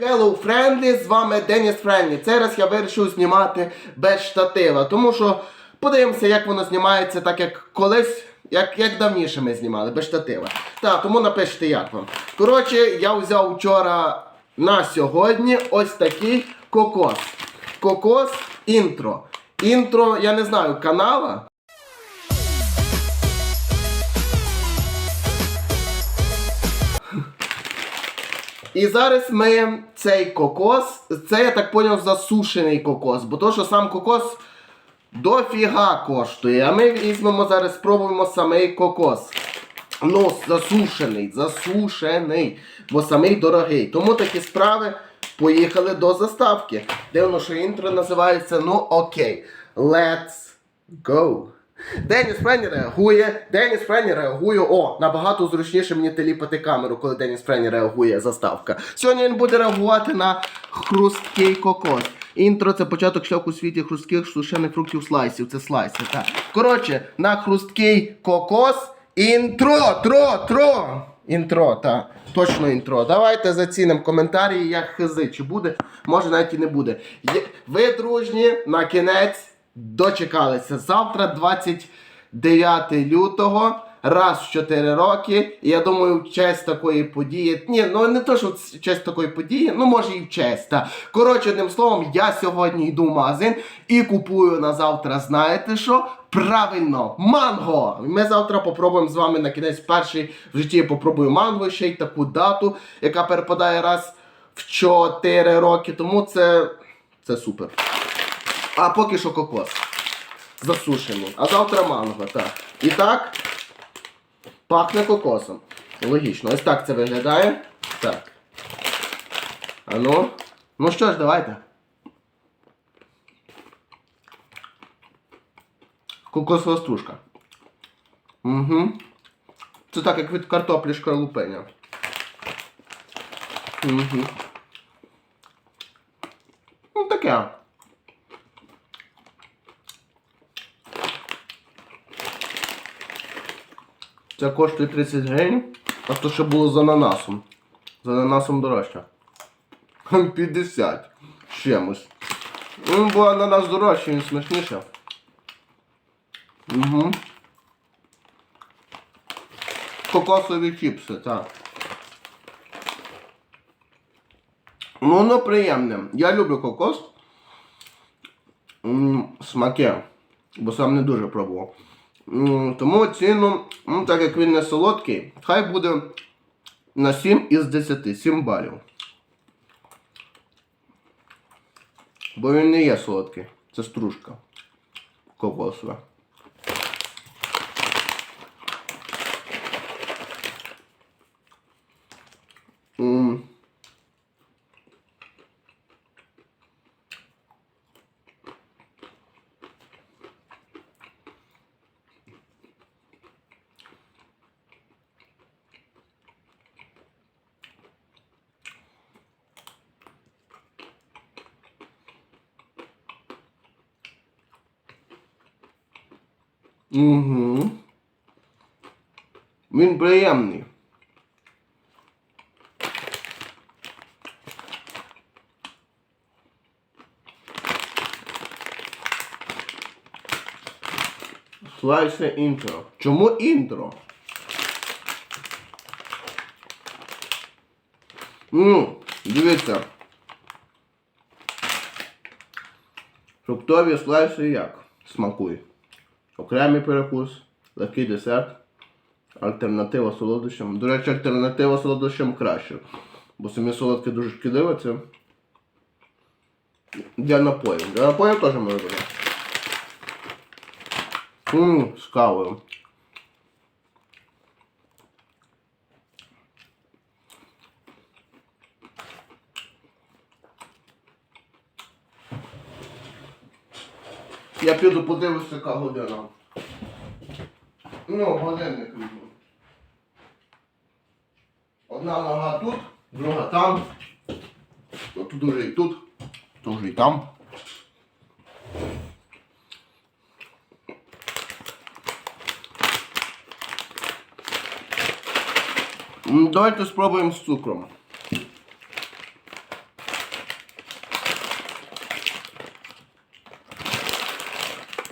Hello Friendly, з вами Деніс Френлі. Цей раз я вирішив знімати без штатива, тому що подивимося, як воно знімається, так як колись, як, як давніше ми знімали, без штатива. Так, тому напишіть, як вам. Коротше, я взяв вчора на сьогодні ось такий кокос. Кокос інтро. Інтро, я не знаю, канала. І зараз ми цей кокос, це я так поняв засушений кокос, бо то, що сам кокос дофіга коштує. А ми візьмемо зараз, спробуємо самий кокос. Ну, засушений, засушений, бо самий дорогий. Тому такі справи поїхали до заставки. Дивно, що інтро називається Ну окей. Let's go. Деніс Френі реагує, Деніс Френі реагує. О, набагато зручніше мені теліпати камеру, коли Деніс Френі реагує заставка. Сьогодні він буде реагувати на хрусткий кокос. Інтро це початок шляху у світі хрустких сушених фруктів слайсів. Це слайси, так. Коротше, на хрусткий кокос. Інтро, тро, тро. Інтро, так. Точно інтро. Давайте зацінимо коментарі, як хизи. Чи буде, може навіть і не буде. Ви дружні на кінець дочекалися. Завтра 29 лютого. Раз в 4 роки, і я думаю, в честь такої події. Ні, ну не то, що в честь такої події, ну може і в честь. Та. Коротше, одним словом, я сьогодні йду в магазин і купую на завтра, знаєте що? Правильно, манго! Ми завтра попробуємо з вами на кінець перший в житті я попробую манго, ще й таку дату, яка перепадає раз в 4 роки. Тому це, це супер. А поки що кокос. Засушений. А завтра манго, так. І так, пахне кокосом. Логічно. Ось так це виглядає. Так. А ну. Ну що ж, давайте. Кокосова стружка. Угу. Це так, як від картоплі шкарлупеня. Угу. Ну таке. Це коштує 30 гривень, а то ще було з ананасом. З ананасом дорожче. 50 з чимось. Ну, бо ананас дорожчий, він смачніше. Угу. Кокосові чіпси, так. Ну, воно приємне. Я люблю кокос. М, Смаке. Бо сам не дуже пробував. Тому ціну, ну, так як він не солодкий, хай буде на 7 із 10, 7 балів. Бо він не є солодкий. Це стружка кокосова. М. Угу. Він приємний. Слайсе інтро. Чому інтро? Ну, дивіться. Фруктові слайси як? Смакує. Окремий перекус, легкий десерт, альтернатива солодощам. До речі, альтернатива солодощам краще. Бо самі солодкі дуже шкідливі, це для напоїв. Для напоїв теж може. Ммм, з кавою. Я піду подивлюся, яка година. Ну, годинник візьму. Одна нога тут, друга там. Ну, Тут уже і тут, тут уже і там. Давайте спробуємо з цукром.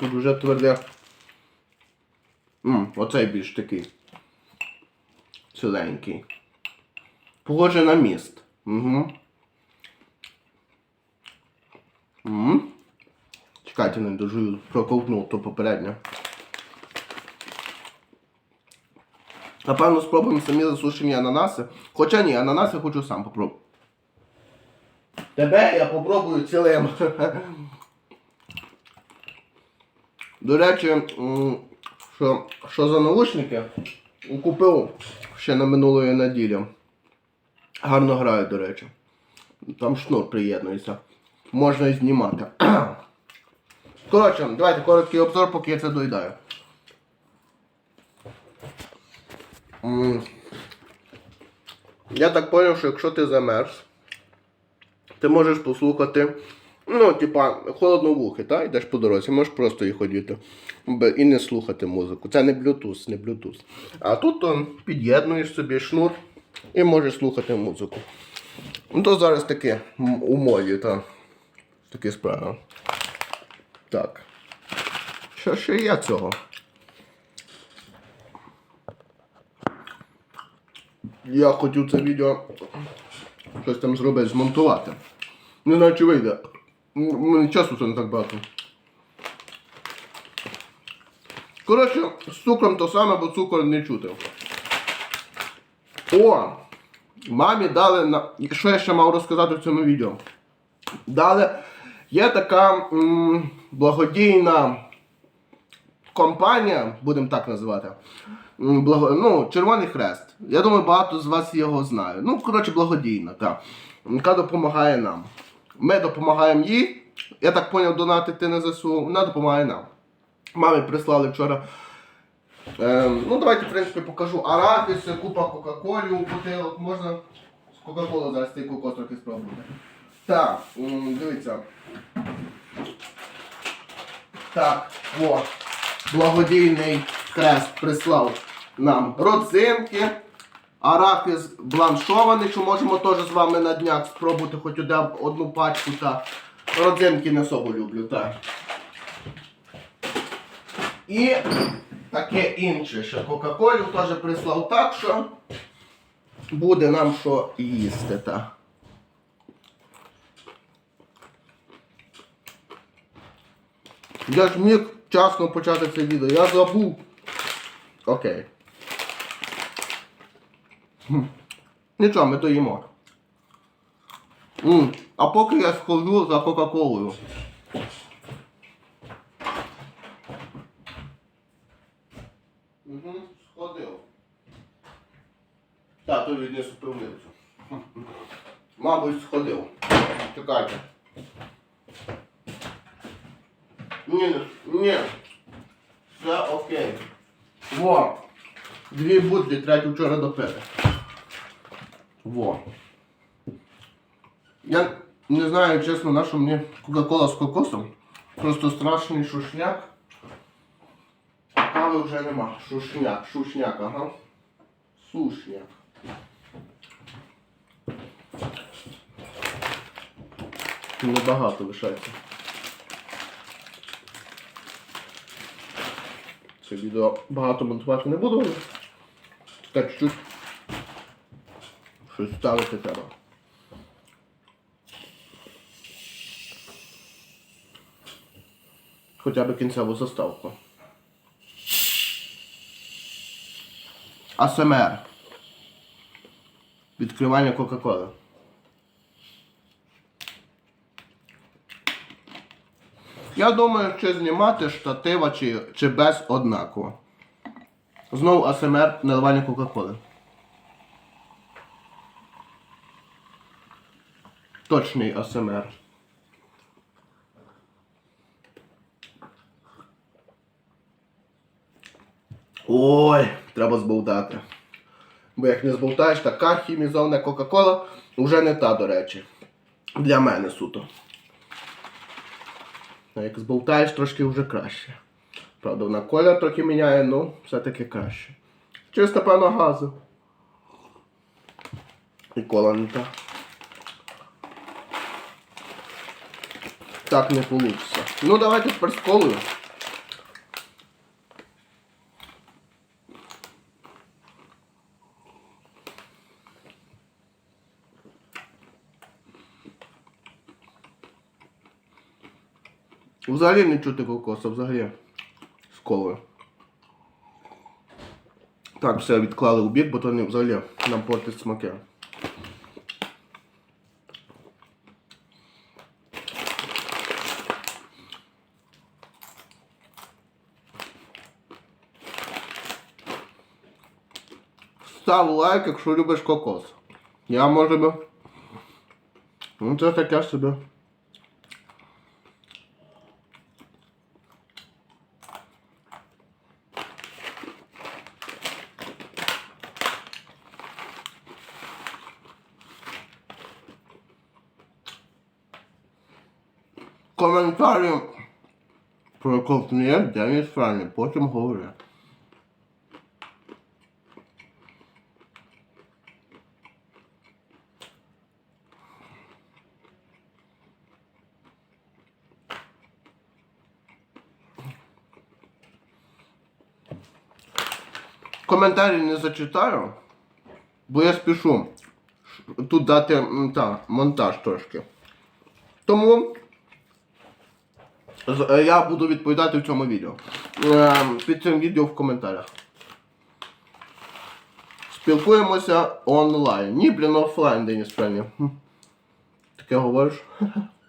Тут вже тверде. М, оцей більш такий. Ціленький. Похоже на міст. Угу. М. Чекайте, не дожую, проковтнув то попередньо. Напевно, спробуємо самі засушені ананаси. Хоча ні, ананаси хочу сам попробувати. Тебе я попробую цілим. До речі, що, що за наушники купив ще на минулої неділі. Гарно грають, до речі. Там шнур приєднується. Можна і знімати. Коротше, давайте короткий обзор, поки я це доїдаю. Я так зрозумів, що якщо ти замерз, ти можеш послухати, ну, типа, холодновухи, так? Йдеш по дорозі, можеш просто їх ходити б- і не слухати музику. Це не Bluetooth, не Bluetooth. А тут он, під'єднуєш собі шнур і можеш слухати музику. Ну, то зараз таке у моді, так. Такі справи. Так. Що ще є цього? Я хотів це відео щось там зробити, змонтувати. Не знаю, чи вийде. М- Мені часу це не так багато. Коротше, з цукром то саме, бо цукор не чути. О! Мамі дали на. Що я ще мав розказати в цьому відео? Дали. Є така м, благодійна компанія, будемо так називати. М, Благо... Ну, Червоний Хрест. Я думаю, багато з вас його знають. Ну, коротше, благодійна, так. Яка допомагає нам. Ми допомагаємо їй. Я так зрозумів, донатити на ЗСУ, вона допомагає нам. Мамі прислали вчора. Ем, ну, давайте, в принципі, покажу арахіс, купа Кока-Колі бутилок. Можна з Кока-Коли зараз цей кокос спробувати. Так, дивіться. Так, о, благодійний хрест прислав нам родзинки, арахіс бланшований, що можемо теж з вами на днях спробувати хоч одну пачку. Так. Родзинки не особо люблю, так. І таке інше, що Кока-Колю теж прислав так, що буде нам що їсти. Так. Я ж міг вчасно почати це відео, я забув. Окей. Нічого, ми доїмо. М, А поки я схожу за Кока-Колою. Угу, сходив. Так, то віднесу пивницю. Мабуть, сходив. Чекайте. Ні, ні. Все окей. Во. Дві бутлі, третю вчора допити. Во. Я не знаю, чесно, на що мені Кока-Кола з кокосом. Просто страшний шушняк. Кави вже нема. Шушняк, шушняк, ага. Сушняк. Небагато лишається. Це відео багато монтувати не буду. але Так чуть щось ставити треба. Хоча б кінцеву заставку. АСМР. Відкривання Кока-Коли. Я думаю, чи знімати штатива чи, чи без однаково. Знову АСМР наливання Кока-Коли. Точний АСМР. Ой, треба збовтати. Бо як не збовтаєш, така хімізована Кока-Кола вже не та, до речі. Для мене суто. А як зболтаєш, трошки вже краще. Правда, вона колір трохи міняє, ну, все-таки краще. Через, напевно, газу. І кола не та. так не получится. Ну, давайте теперь сколую. Взагалі не чути кокоса, взагалі сколою. Так, все відклали у бік, бо то не взагалі нам портить смаки. Став лайк, якщо любиш кокос. Я може би. Ну це таке собі. Коментарі про ковтує Деніс Фральний, потім говорю. Коментарі не зачитаю, бо я спішу тут дати та, монтаж трошки. Тому е, я буду відповідати в цьому відео. Е, Під цим відео в коментарях. Спілкуємося онлайн. Ні, блін, офлайн, Деніс Френі. Таке говориш?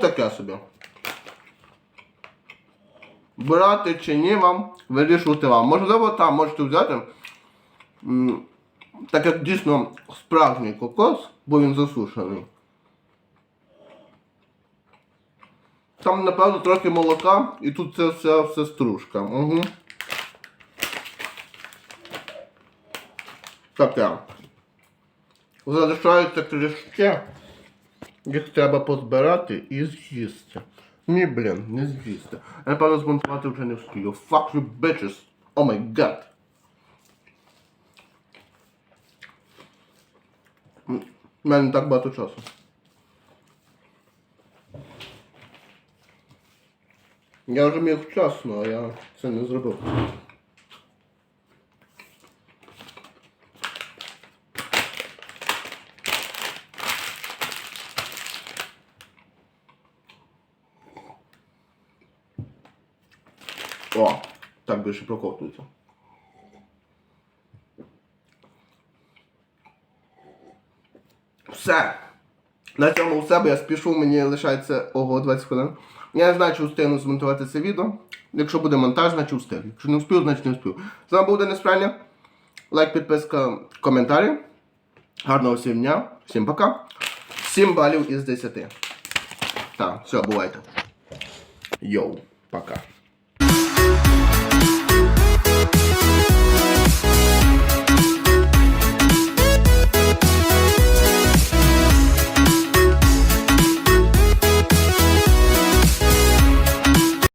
Таке собі. Брати чи ні вам, вирішувати вам. Можливо, там можете взяти. Так як дійсно справжній кокос, бо він засушений. Там, напевно, трохи молока і тут це все, все стружка. Угу. Таке. Залишаються кліщі. Їх треба позбирати і з'їсти. Ні, блін, не з'їсти. Я напевно змонтувати вже не встигаю. Fuck you bitches. О май гад. У мене не так багато часу. Я вже міг вчасно, а я це не зробив. О, так більше проковтується. Все. На цьому все, бо я спішу, мені лишається ого 20 хвилин. Я не знаю, чи встигну змонтувати це відео. Якщо буде монтаж, значить встиг. Якщо не встиг, значить не встиг. З вами був Денис Франя. Лайк, підписка, коментарі. Гарного всім дня. Всім пока. 7 балів із 10. Так, все, бувайте. Йоу, пока.